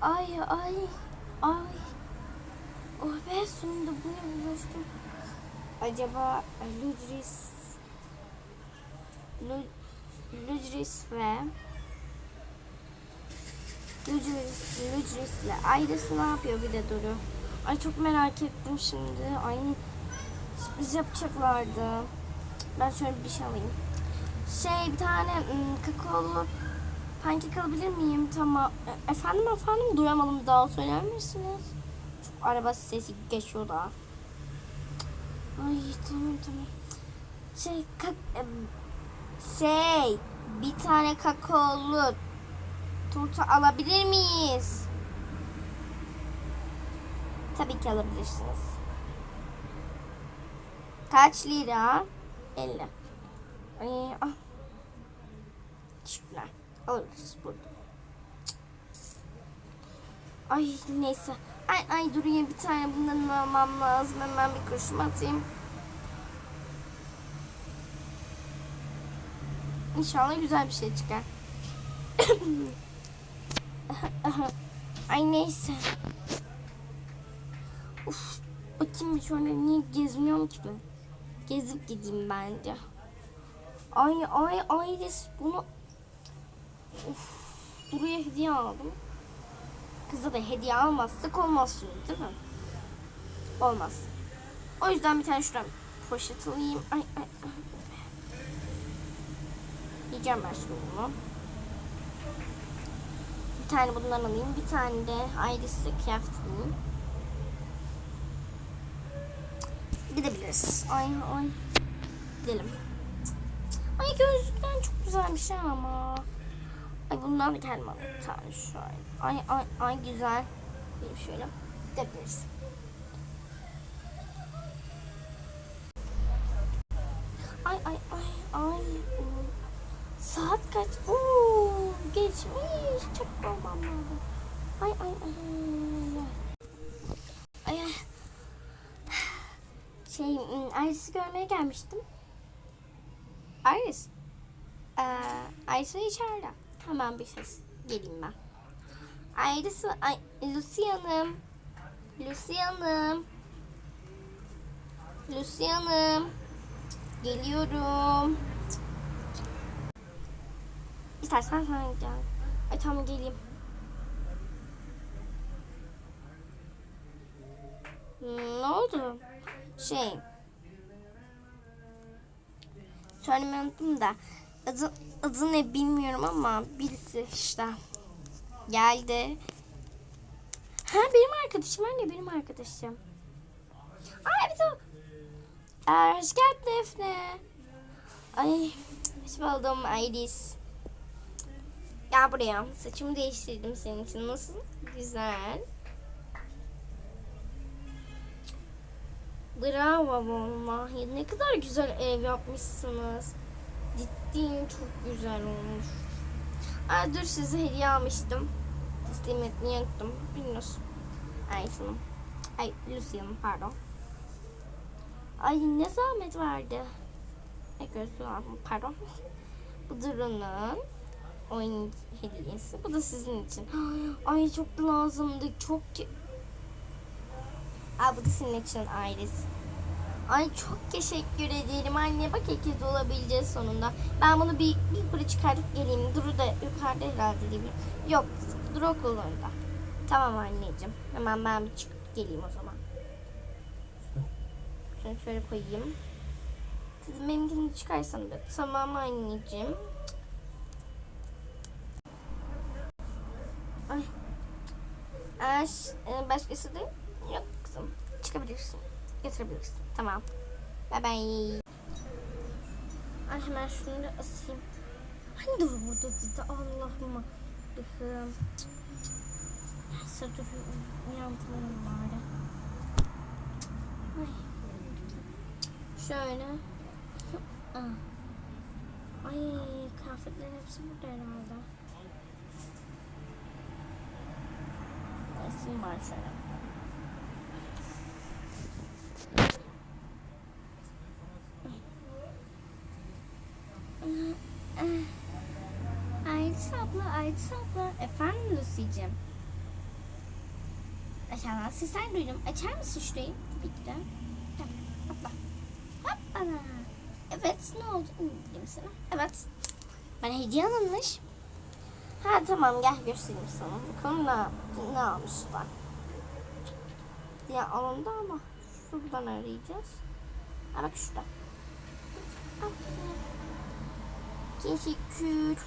Ay ay ay. Oh be sonunda bunu bulmuştum. Acaba Ludris Lu- Ludris ve Ludris, Ludris ile ailesi ne yapıyor bir de Duru? Ay çok merak ettim şimdi. Ay sürpriz yapacaklardı. Ben şöyle bir şey alayım. Şey bir tane kakaolu pankek alabilir miyim? Tamam. E, efendim efendim duyamadım daha söyler misiniz? Çok araba sesi geçiyor da. Ay tamam tamam. Şey kak em, şey bir tane kakaolu turta alabilir miyiz? Tabii ki alabilirsiniz. Kaç lira? 50. Ay, ah. Teşekkürler. Alırız burada. Ay neyse. Ay ay durayım bir tane bundan almam lazım. Hemen bir kurşun atayım. İnşallah güzel bir şey çıkar. ay neyse. Uf, bakayım bir şöyle niye gezmiyorum ki ben? Gezip gideyim bence. Ay ay ay bunu Uf, Duru'ya hediye aldım. Kıza da hediye almazsak olmaz şimdi değil mi? Olmaz. O yüzden bir tane şuradan poşet alayım. Ay ay. Yiyeceğim ben şimdi bunu. Bir tane bundan alayım. Bir tane de ailesi kıyafet alayım. Gidebiliriz. Ay ay. Gidelim. Ay gözlükten çok güzelmiş ama. Ay bundan da kendime bir tane şöyle. Ay ay ay güzel. Bir şöyle gidebiliriz. Ay ay ay ay. Saat kaç? Oo, geçmiş. Çok olmam lazım. Ay ay ay. Ay ay. Şey, Iris'i görmeye gelmiştim. Iris. Ee, Iris içeride. Hemen bir ses geleyim ben. Iris, ay, Lucy Hanım. Lucy. Geliyorum. İstersen sen gel. Ay tamam geleyim. Ne oldu? Şey. Söylemeyi unuttum da. Adı, adı ne bilmiyorum ama birisi işte. Geldi. Ha benim arkadaşım anne benim arkadaşım. Ay bir de Aa, hoş geldin Defne. Ay hoş buldum Iris. Gel buraya. Saçımı değiştirdim senin için. Nasıl? Güzel. Bravo vallahi. Ne kadar güzel ev yapmışsınız. Ciddiyim çok güzel olmuş. Aa, dur size hediye almıştım. Teslim etmeyi unuttum. Bilmiyorsun. Aysun'um. Ay Lucy'nin pardon. Ay ne zahmet verdi. Ay gözlüğü aldım pardon. Bu Duru'nun oyun hediyesi. Bu da sizin için. Ay çok lazımdı. Çok. Aa, bu da senin için Iris. Ay çok teşekkür ederim anne. Bak ikiz olabileceğiz sonunda. Ben bunu bir, bir yukarı çıkartıp geleyim. Duru da yukarıda herhalde değil mi? Yok Duru okulunda. Tamam anneciğim. Hemen ben bir çıkıp geleyim o zaman. Şunu şöyle koyayım. Kızım benimkini çıkarsan bir. Tamam anneciğim. Ay. Aş, e, başkası da yok kızım. Çıkabilirsin. Getirebilirsin. Tamam. Bye bye. Ay hemen şunu da asayım. Hani dur burada dedi Allah'ım. Allah'ım. Neyse dur uyandırayım bari. Ay. Şöyle. Aa. Ay kıyafetlerin hepsi burada herhalde. Asayım var şöyle. Abla, Aydis abla. Efendim Lucy'cim. Aşağıdan sesler duydum. Açar mısın şurayı? Tabii ki de. Tamam. Hoppala. Evet ne oldu? Bileyim sana. Evet. Bana hediye alınmış. Ha tamam gel göstereyim sana. Bakalım ne, ne almışlar. Hediye alındı ama şuradan arayacağız. Ha bak şurada. Teşekkür.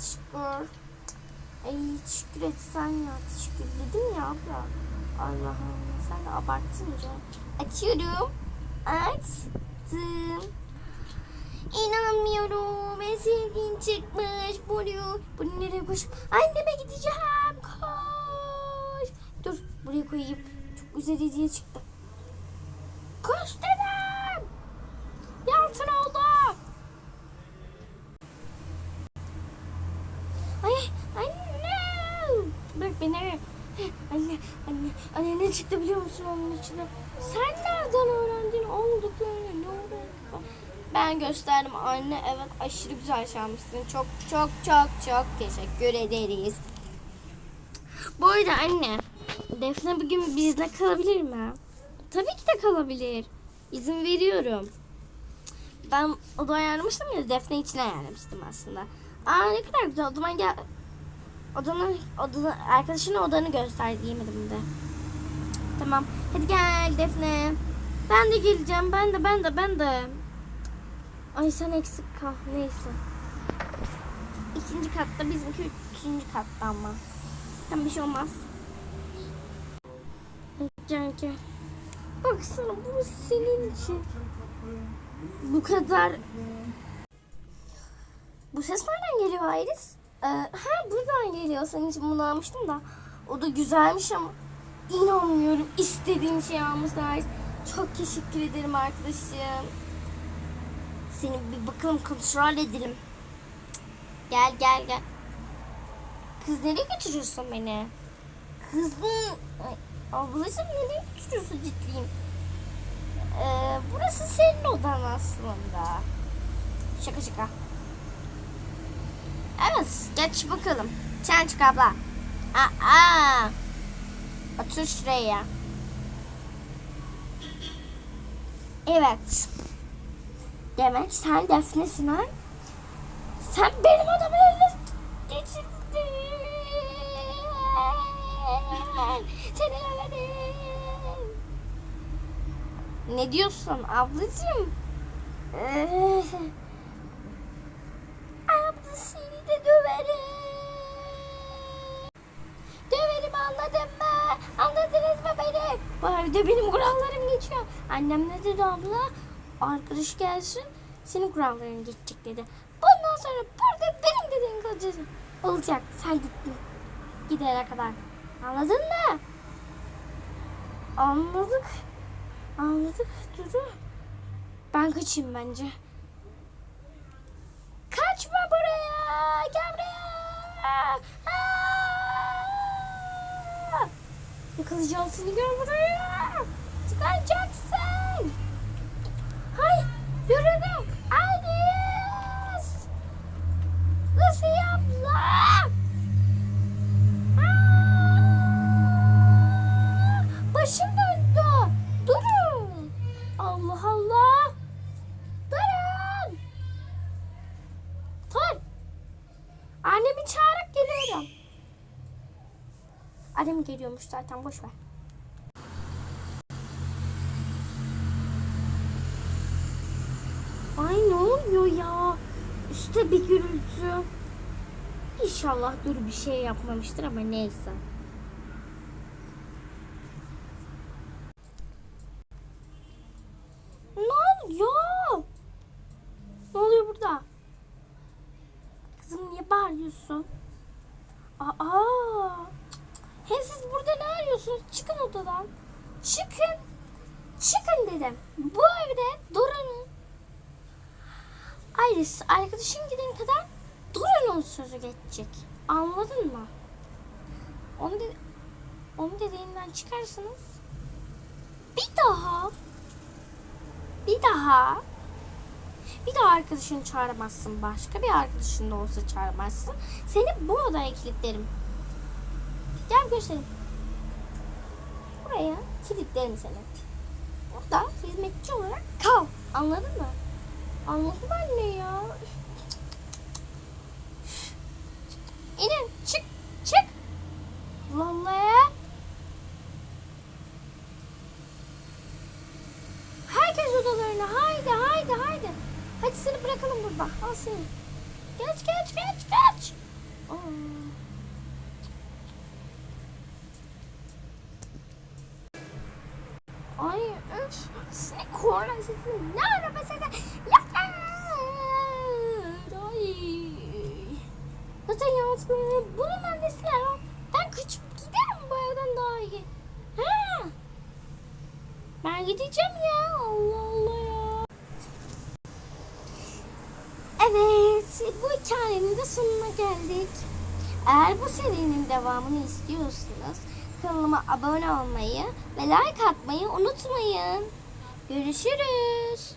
Teşekkür. Ay teşekkür etsen ya. Teşekkür dedim ya abla. Allah Allah sen de abarttın. Açıyorum. Açtım. İnanmıyorum. En sevdiğim çıkmış. Buraya. Bunu nereye koş? Anneme gideceğim. Koş. Dur buraya koyayım. Çok güzel hediye çıktı. Koş dedim. Yalçın oldu. Ay anne. Bırak beni. Anne, anne, anne ne çıktı biliyor musun onun içine? Sen nereden öğrendin olduklarını? Ne oldu? Ben gösterdim anne. Evet aşırı güzel çalmışsın. Çok çok çok çok teşekkür ederiz. Bu arada anne, Defne bugün bizle kalabilir mi? Tabii ki de kalabilir. İzin veriyorum. Ben oda ayarlamıştım ya Defne için ayarlamıştım aslında. Aa ne kadar güzel. O zaman gel. Odanı, odanı, arkadaşına odanı göster diyemedim de. Tamam. Hadi gel Defne. Ben de geleceğim. Ben de ben de ben de. Ay sen eksik kal. Neyse. İkinci katta bizimki üçüncü katta ama. Hem bir şey olmaz. Gel gel. Baksana burası senin için. Bu kadar bu ses nereden geliyor Iris? Ee, ha buradan geliyor. Senin için bunu almıştım da. O da güzelmiş ama inanmıyorum. İstediğim şeyi almışsın Iris. Çok teşekkür ederim arkadaşım. Seni bir bakalım kontrol edelim. Gel gel gel. Kız nereye götürüyorsun beni? Kızım. Ay, ablacığım nereye götürüyorsun ciddiyim? Ee, burası senin odan aslında. Şaka şaka. Evet, geç bakalım. Sen çık abla. Aa, otur şuraya. Evet. Demek sen Defne'sin ha? Sen benim adamı eline geçirdin. Seni öldürdüm. Ne diyorsun ablacığım? Anladın mı? Anladınız mı beni? Bu evde benim kurallarım geçiyor. Annem ne dedi abla? Arkadaş gelsin senin kuralların geçecek dedi. Bundan sonra burada benim dediğim kalacak. Olacak. Sen gittin. Gidene kadar. Anladın mı? Anladık. Anladık. Duru. Ben kaçayım bence. Kaçma buraya. Gel buraya. Aa! Seni gel buraya. Tıkanacaksın. Hay yürüdüm. Alice. Annem geliyormuş zaten boş ver. Ay ne oluyor ya? Üste bir gürültü. İnşallah dur bir şey yapmamıştır ama neyse. Ne oluyor? Ne oluyor burada? Kızım niye bağırıyorsun? Aa! Hem siz burada ne arıyorsunuz? Çıkın odadan. Çıkın. Çıkın dedim. Bu evde Dora'nın Iris arkadaşın gidene kadar Dora'nın sözü geçecek. Anladın mı? Onu, de, onu dediğinden çıkarsınız. Bir daha bir daha bir daha arkadaşını çağıramazsın. Başka bir arkadaşın da olsa çağıramazsın. Seni bu odaya kilitlerim. Gel göstereyim. buraya kilitlerim seni. Burada hizmetçi olarak kal. Anladın mı? Anladım anne ya. İnin çık çık. Vallahi. Herkes odalarına haydi haydi haydi. Hadi seni bırakalım burada. Al seni. Geç geç geç geç. Aa. Öf. Ne korna sesi. Ne araba sesi. Yeter. Ay. Zaten yalnız bunun annesi ne lan? Ben kaçıp giderim bu evden daha iyi. Ha. Ben gideceğim ya. Allah Allah ya. Evet, bu hikayenin de sonuna geldik. Eğer bu serinin devamını istiyorsanız kanalıma abone olmayı ve like atmayı unutmayın. Görüşürüz.